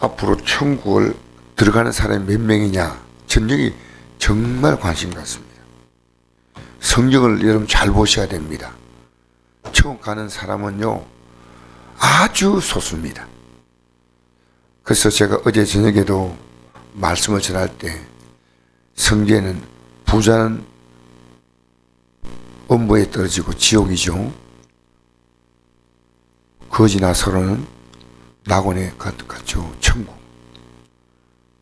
앞으로 천국을 들어가는 사람이 몇 명이냐 전적이 정말 관심 갖습니다. 성경을 여러분 잘 보셔야 됩니다. 천국 가는 사람은요 아주 소수입니다. 그래서 제가 어제 저녁에도 말씀을 전할 때 성경에는 부자는 음부에 떨어지고 지옥이죠. 거지나 서로는 낙원에 갔- 갔죠. 천국.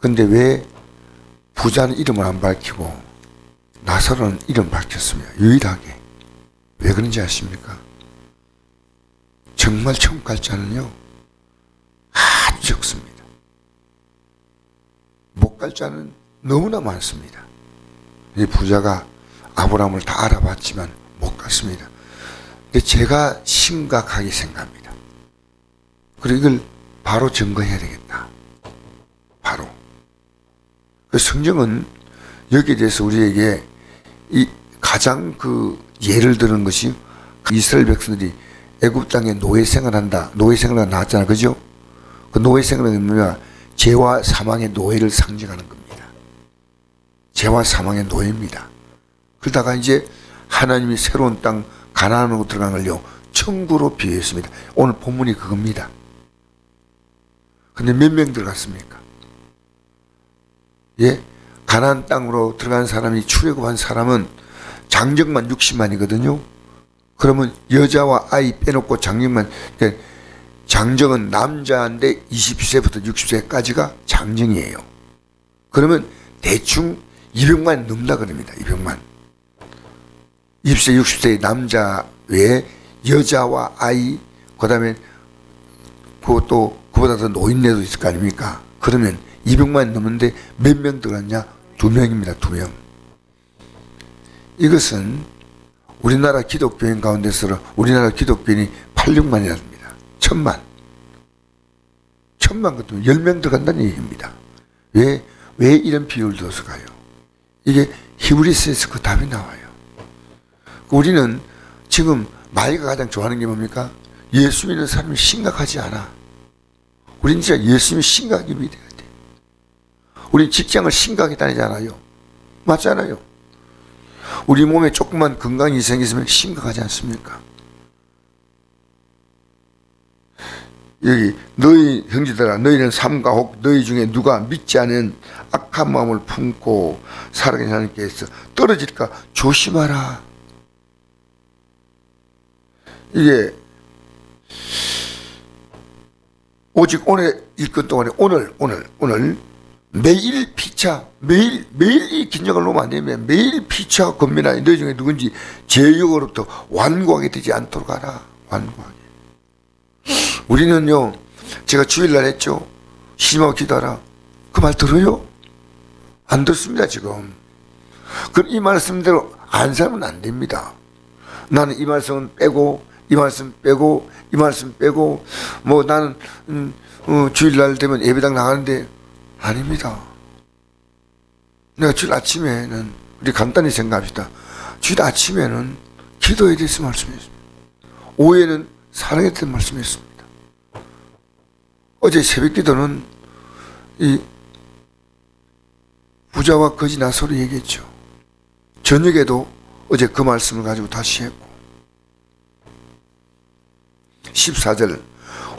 근데 왜 부자는 이름을 안 밝히고 나사로는 이름 밝혔습니다. 유일하게. 왜 그런지 아십니까? 정말 천국 갈 자는요, 아주 적습니다. 못 갈 자는 너무나 많습니다. 이 부자가 아브라함을 다 알아봤지만 못 갔습니다. 근데 제가 심각하게 생각합니다. 그리고 이걸 바로 증거해야 되겠다. 바로. 그 성경은 여기에 대해서 우리에게 이 가장 그 예를 드는 것이 이스라엘 백성들이 애굽 땅에 노예 생활한다. 노예 생활가 나왔잖아. 그죠? 그 노예 생활은 뭐냐? 죄와 사망의 노예를 상징하는 겁니다. 죄와 사망의 노예입니다. 그러다가 이제 하나님이 새로운 땅 가나안으로 들어가는 걸요. 천국으로 비유했습니다. 오늘 본문이 그겁니다. 근데 몇 명 들어갔습니까? 예? 가나안 땅으로 들어간 사람이 출애굽한 사람은 장정만 60만이거든요. 그러면 여자와 아이 빼놓고 장정만 그러니까 장정은 남자인데 20세부터 60세까지가 장정이에요. 그러면 대충 200만 넘다 그럽니다. 200만. 20세, 60세의 남자 외에 여자와 아이, 그 다음에 그것도 그보다 더 노인네도 있을 거 아닙니까? 그러면 200만 넘는데 몇 명 들어갔냐? 두 명입니다. 두 명. 이것은 우리나라 기독교인 가운데서 우리나라 기독교인이 86만이랍니다. 천만. 천만 같으면 10명 들어간다는 얘기입니다. 왜, 왜 이런 비율을 가요? 이게 히브리스에서 그 답이 나와요. 우리는 지금 마이가 가장 좋아하는 게 뭡니까? 예수 믿는 사람이 심각하지 않아. 우린 진짜 예수님이 심각하게 믿어야 돼. 우린 직장을 심각하게 다니잖아요. 맞잖아요. 우리 몸에 조금만 건강이 생기면 심각하지 않습니까? 여기 너희 형제들아 너희는 삼가 혹 너희 중에 누가 믿지 않은 악한 마음을 품고 살아가는 하나님께서 떨어질까 조심하라. 이게 오직 오늘 일권 동안에 오늘 오늘 오늘 매일 피차 매일 매일 이 긴장을 놓으면 안 되면 매일 피차 건면하니 너희 중에 누군지 제육으로부터 완고하게 되지 않도록 하라. 완고하게. 우리는요 제가 주일날 했죠. 심하고 기도하라. 그 말 들어요? 안 듣습니다 지금. 그럼 이 말씀대로 안 살면 안 됩니다. 나는 이 말씀은 빼고 이 말씀 빼고 이 말씀 빼고 뭐 나는 음, 어, 주일날 되면 예배당 나가는데 아닙니다. 내가 주일 아침에는 우리 간단히 생각합시다. 주일 아침에는 기도에 대해서 말씀했습니다. 오후에는 사랑에 대해서 말씀했습니다. 어제 새벽 기도는 이 부자와 거지 나서로 얘기했죠. 저녁에도 어제 그 말씀을 가지고 다시 했고 14절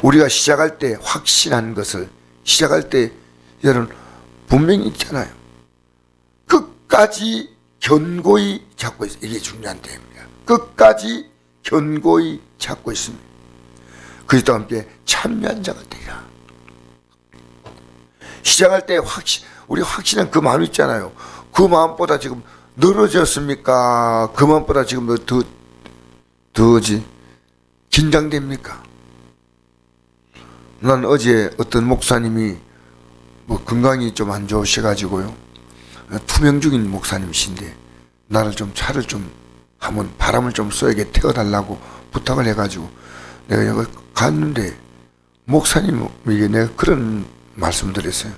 우리가 시작할 때 확신한 것을 시작할 때 여러분 분명히 있잖아요. 끝까지 견고히 잡고 있어요. 이게 중요한点입니다. 끝까지 견고히 잡고 있습니다. 그리스도와 함께 참여한 자가 되리라. 시작할 때 확신, 우리 확신한 그 마음 있잖아요. 그 마음보다 지금 늘어졌습니까? 그 마음보다 지금 더, 더지 긴장됩니까? 난 어제 어떤 목사님이 뭐 건강이 좀 안 좋으셔가지고요. 투명 중인 목사님이신데 나를 좀 차를 좀 한번 바람을 좀 쏘게 태워달라고 부탁을 해가지고 내가 여기 갔는데 목사님에게 내가 그런 말씀 드렸어요.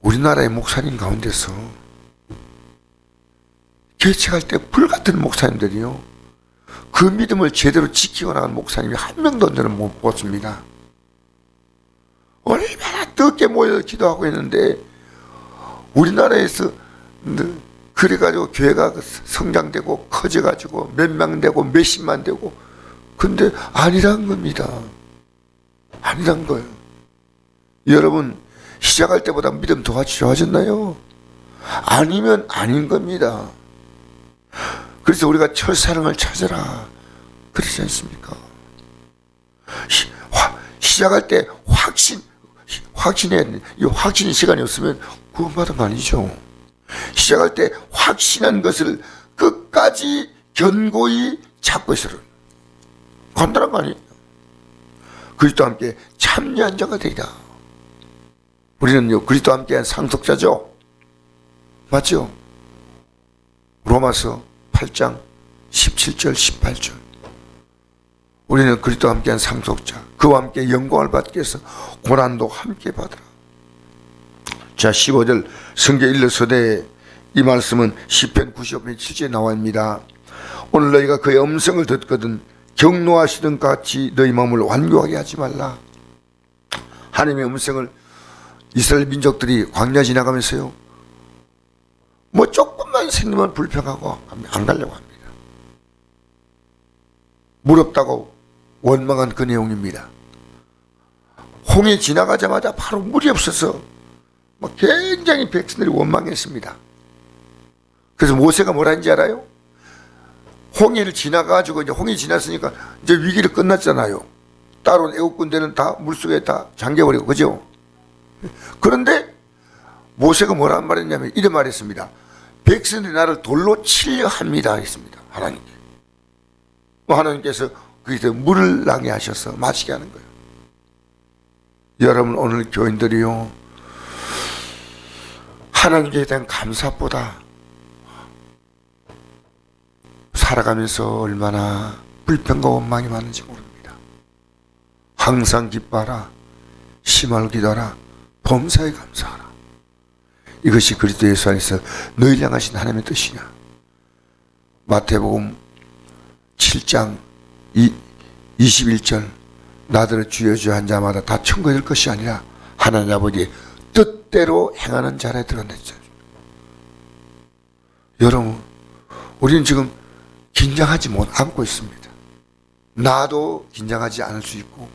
우리나라의 목사님 가운데서 개척할 때 불같은 목사님들이요. 그 믿음을 제대로 지키고 나간 목사님이 한 명도 저는 못 봤습니다. 얼마나 뜨겁게 모여 기도하고 있는데 우리나라에서 늘 그래가지고 교회가 그 성장되고 커져가지고 몇 명 되고 몇십만 되고 근데 아니란 겁니다. 아니란 거예요. 여러분 시작할 때보다 믿음 더 좋아졌나요? 아니면 아닌 겁니다. 그래서 우리가 첫사랑을 찾아라 그러지 않습니까? 시, 화, 시작할 때 확신 확신해야 돼. 이 확신 시간이 없으면 구원받은 거 아니죠. 시작할 때 확신한 것을 끝까지 견고히 잡고 있으라. 간단한 거 아니에요. 그리스도와 함께 참여한 자가 되리라. 우리는요, 그리스도와 함께한 상속자죠. 맞죠? 로마서 8장 17절, 18절. 우리는 그리스도와 함께한 상속자, 그와 함께 영광을 받기 위해서 고난도 함께 받으라. 자, 15절 성경 일러서대 이 말씀은 시편 95편 7절에 나와입니다. 오늘 너희가 그의 음성을 듣거든 경노하시던 같이 너희 마음을 완고하게 하지 말라. 하나님의 음성을 이스라엘 민족들이 광야 지나가면서요. 뭐 조금 만 생기면 불평하고 안 가려고 합니다. 무럽다고 원망한 그 내용입니다. 홍해 지나가자마자 바로 물이 없어서 뭐 굉장히 백성들이 원망했습니다. 그래서 모세가 뭐라 했는지 알아요? 홍해를 지나가지고 이제 홍해 지났으니까 이제 위기를 끝났잖아요. 따로 애국 군대는 다 물속에 다 잠겨버리고 그죠? 그런데 모세가 뭐라는 말했냐면 이런 말했습니다. 백성들이 나를 돌로 치려 합니다 했습니다. 하나님께. 뭐 하나님께서 거기서 물을 나게 하셔서 마시게 하는 거예요. 여러분 오늘 교인들이요. 하나님께 대한 감사보다 살아가면서 얼마나 불평과 원망이 많은지 모릅니다. 항상 기뻐하라. 심할 기도하라. 범사에 감사하라. 이것이 그리스도 예수 안에서 너희를 향하신 하나님의 뜻이냐. 마태복음 7장 21절 나들을 주여 주여 한 자마다 다 천국에 될 것이 아니라 하나님 아버지의 뜻대로 행하는 자라 들어냈죠. 여러분 우리는 지금 긴장하지 못 않고 있습니다. 나도 긴장하지 않을 수 있고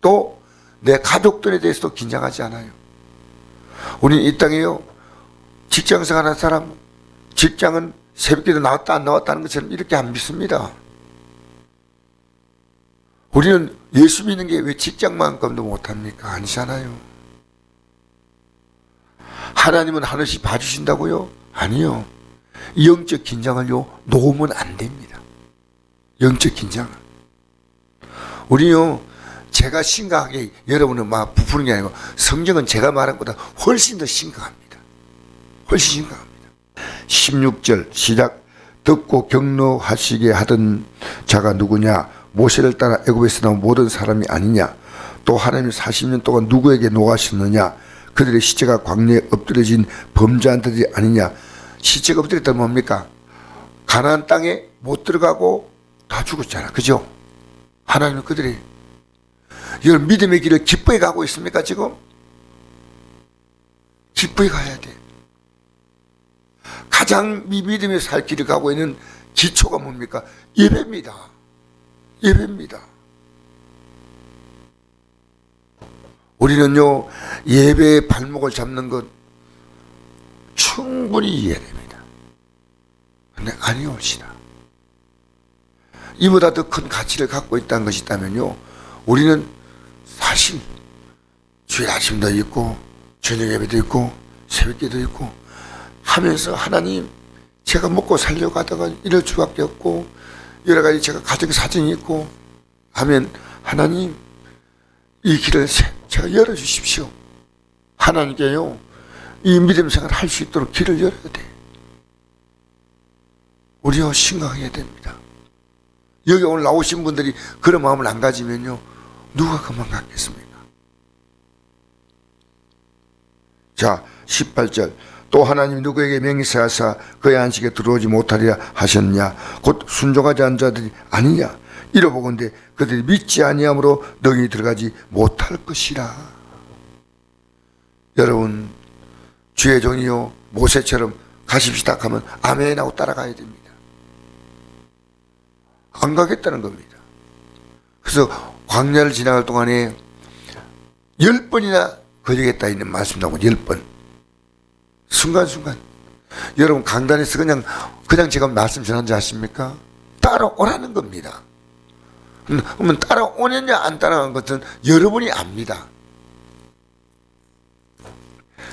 또 내 가족들에 대해서도 긴장하지 않아요. 우리는 이 땅에요 직장 생활하는 사람 직장은 새벽에도 나왔다 안 나왔다는 것처럼 이렇게 안 믿습니다. 우리는 예수 믿는 게 왜 직장만큼도 못합니까? 아니잖아요. 하나님은 하나씩 봐주신다고요? 아니요. 영적 긴장을요, 놓으면 안 됩니다. 영적 긴장을. 우리요, 제가 심각하게 여러분은 막 부푸는 게 아니고 성경은 제가 말한 것보다 훨씬 더 심각합니다. 훨씬 심각합니다. 16절 시작. 듣고 경로하시게 하던 자가 누구냐? 모세를 따라 애굽에서 나온 모든 사람이 아니냐? 또 하나님 40년 동안 누구에게 노하셨느냐? 그들의 시체가 광야에 엎드려진 범죄한들이 아니냐? 시체가 엎드렸다면 뭡니까? 가나안 땅에 못 들어가고 다 죽었잖아. 그죠? 하나님은 그들이 이걸 믿음의 길을 기쁘게 가고 있습니까 지금 기쁘게 가야 돼 가장 이 믿음의 살 길을 가고 있는 기초가 뭡니까 예배입니다 예배입니다. 우리는요, 예배의 발목을 잡는 것 충분히 이해됩니다. 근데 아니올시다. 이보다 더 큰 가치를 갖고 있다는 것이 있다면요, 우리는 사실 주일 아침도 있고, 저녁 예배도 있고, 새벽기도 있고, 하면서 하나님, 제가 먹고 살려고 하다가 이럴 수밖에 없고, 여러 가지 제가 가족 사정이 있고 하면 하나님 이 길을 제가 열어 주십시오. 하나님께요 이 믿음 생활 할 수 있도록 길을 열어야 돼. 우리요 심각해야 됩니다. 여기 오늘 나오신 분들이 그런 마음을 안 가지면요 누가 그만 갖겠습니까? 자 18절 또 하나님 누구에게 맹세하사 그의 안식에 들어오지 못하리라 하셨냐 곧 순종하지 않은 자들이 아니냐 이러보건대 그들이 믿지 아니함으로 너희 들어가지 못할 것이라 여러분 주의 종이요 모세처럼 가십시다 하면 아멘 하고 따라가야 됩니다. 안 가겠다는 겁니다. 그래서 광야를 지나갈 동안에 열 번이나 걸리겠다 있는 말씀 나오고 열 번. 순간순간. 여러분 강단에서 그냥 그냥 제가 말씀 전한지 아십니까? 따라오라는 겁니다. 그러면 따라오느냐 안 따라간 것은 여러분이 압니다.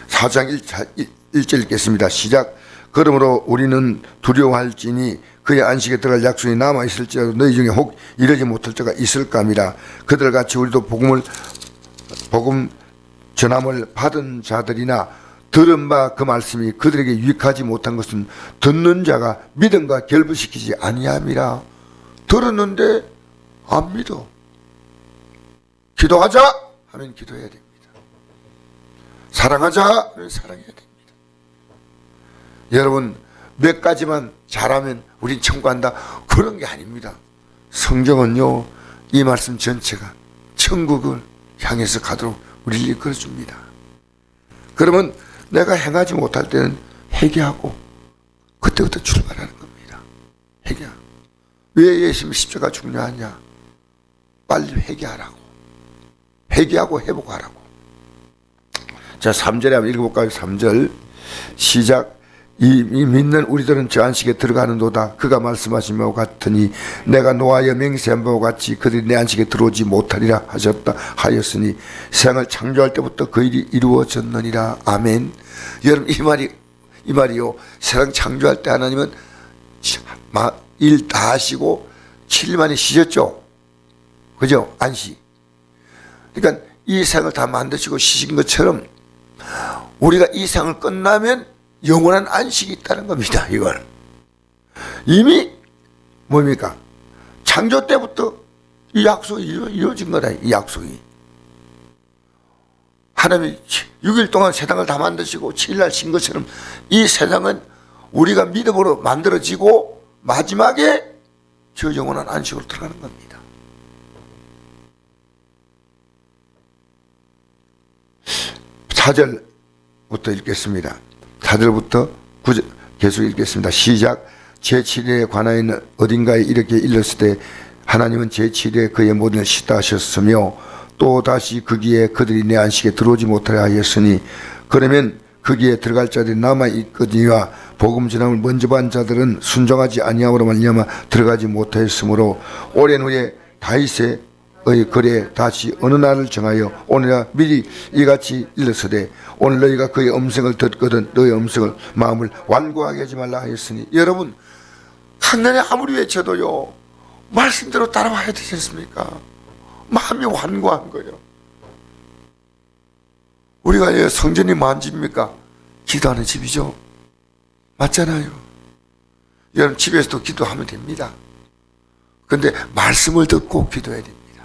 4장 1절 읽겠습니다. 시작. 그러므로 우리는 두려워할지니 그의 안식에 들어갈 약속이 남아 있을지라도 너희 중에 혹 이러지 못할 자가 있을까 합니다. 그들 같이 우리도 복음을 복음 전함을 받은 자들이나 들은 바 그 말씀이 그들에게 유익하지 못한 것은 듣는 자가 믿음과 결부시키지 아니함이라. 들었는데 안 믿어. 기도하자 하면 기도해야 됩니다. 사랑하자 하면 사랑해야 됩니다. 여러분 몇 가지만 잘하면 우린 천국한다 그런 게 아닙니다. 성경은요 이 말씀 전체가 천국을 향해서 가도록 우리를 이끌어 줍니다. 그러면 내가 행하지 못할 때는 회개하고 그때부터 출발하는 겁니다. 회개. 왜 예수님 십자가 중요하냐? 빨리 회개하라고. 회개하고 회복하라고. 자, 3절에 한번 읽어볼까요? 3절. 시작. 이, 이 믿는 우리들은 저 안식에 들어가는도다. 그가 말씀하신 바와 같으니 내가 노하여 맹세한 바와 같이 그들이 내 안식에 들어오지 못하리라 하셨다 하였으니 세상을 창조할 때부터 그 일이 이루어졌느니라. 아멘. 여러분 이 말이 이 말이요. 세상 창조할 때 하나님은 일 다 하시고 7일 만에 쉬셨죠. 그죠? 안식. 그러니까 이 세상을 다 만드시고 쉬신 것처럼 우리가 이 세상을 끝나면 영원한 안식이 있다는 겁니다. 이걸 이미 뭡니까 창조 때부터 이 약속이 이루어진 거다. 이 약속이 하나님이 6일 동안 세상을 다 만드시고 7일 신 것처럼 이 세상은 우리가 믿음으로 만들어지고 마지막에 저 영원한 안식으로 들어가는 겁니다. 사절부터 읽겠습니다. 4절부터 9절 계속 읽겠습니다. 시작. 제7일에 관하여는 어딘가에 이렇게 일렀을 때 하나님은 제7일에 그의 모든 을 쉬다 하셨으며 또 다시 거기에 그들이 내 안식에 들어오지 못하려 하였으니 그러면 거기에 들어갈 자들이 남아 있거니와 복음 전함을 먼저 받은 자들은 순종하지 아니함으로 말미암아 들어가지 못하였으므로 오랜 후에 다윗의 의 글에 다시 어느 날을 정하여 오늘날 미리 이같이 일렀으되 오늘 너희가 그의 음성을 듣거든 너희 음성을 마음을 완고하게 하지 말라 하였으니 여러분 한년에 아무리 외쳐도요 말씀대로 따라와야 되지 않습니까? 마음이 완고한 거예요. 우리가 성전이 만 집입니까? 기도하는 집이죠. 맞잖아요. 여러분 집에서도 기도하면 됩니다. 근데 말씀을 듣고 기도해야 됩니다.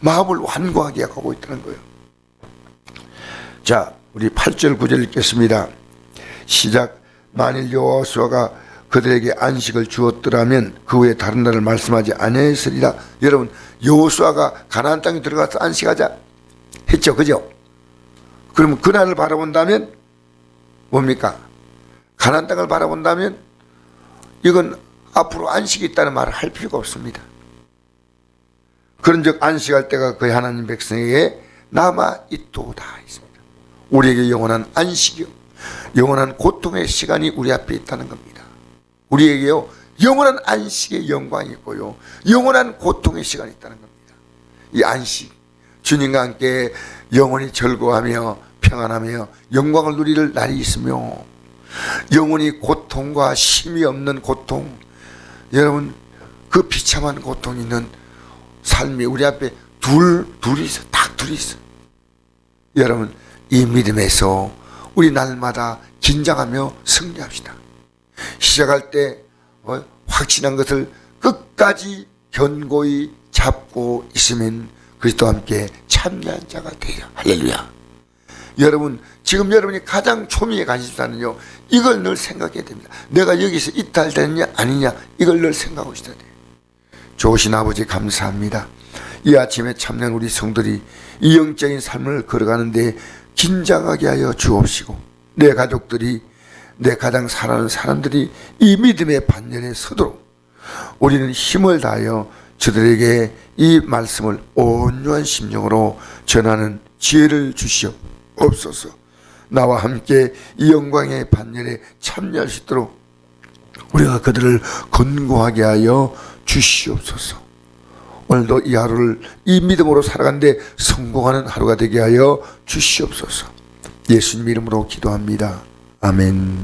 마음을 완고하게 하고 있다는 거예요. 자, 우리 8절 9절 읽겠습니다. 시작. 만일 여호수아가 그들에게 안식을 주었더라면 그 후에 다른 날을 말씀하지 아니했으리라. 여러분, 여호수아가 가나안 땅에 들어가서 안식하자 했죠. 그죠? 그러면 그 날을 바라본다면 뭡니까? 가나안 땅을 바라본다면 이건 앞으로 안식이 있다는 말을 할 필요가 없습니다. 그런즉 안식할 때가 그 하나님 백성에게 남아 있도다. 우리에게 영원한 안식이요, 영원한 고통의 시간이 우리 앞에 있다는 겁니다. 우리에게요 영원한 안식의 영광이 있고요, 영원한 고통의 시간이 있다는 겁니다. 이 안식, 주님과 함께 영원히 즐거워하며 평안하며 영광을 누릴 날이 있으며 영원히 고통과 심이 없는 고통, 여러분 그 비참한 고통 있는 삶이 우리 앞에 둘, 둘이 있어. 딱 둘이 있어. 여러분, 이 믿음에서 우리 날마다 긴장하며 승리합시다. 시작할 때 어, 확신한 것을 끝까지 견고히 잡고 있으면 그리스도와 함께 참여한 자가 돼요. 할렐루야. 여러분, 지금 여러분이 가장 초미의 관심사는요, 이걸 늘 생각해야 됩니다. 내가 여기서 이탈되느냐, 아니냐, 이걸 늘 생각하고 있어야 돼요. 좋으신 아버지 감사합니다. 이 아침에 참된 우리 성들이 이 영적인 삶을 걸어가는데 긴장하게 하여 주옵시고 내 가족들이 내 가장 사랑하는 사람들이 이 믿음의 반열에 서도록 우리는 힘을 다하여 저들에게 이 말씀을 온유한 심령으로 전하는 지혜를 주시옵소서. 나와 함께 이 영광의 반열에 참여할 수 있도록 우리가 그들을 건고하게 하여 주시옵소서. 오늘도 이 하루를 이 믿음으로 살아가는데 성공하는 하루가 되게 하여 주시옵소서. 예수님 이름으로 기도합니다. 아멘.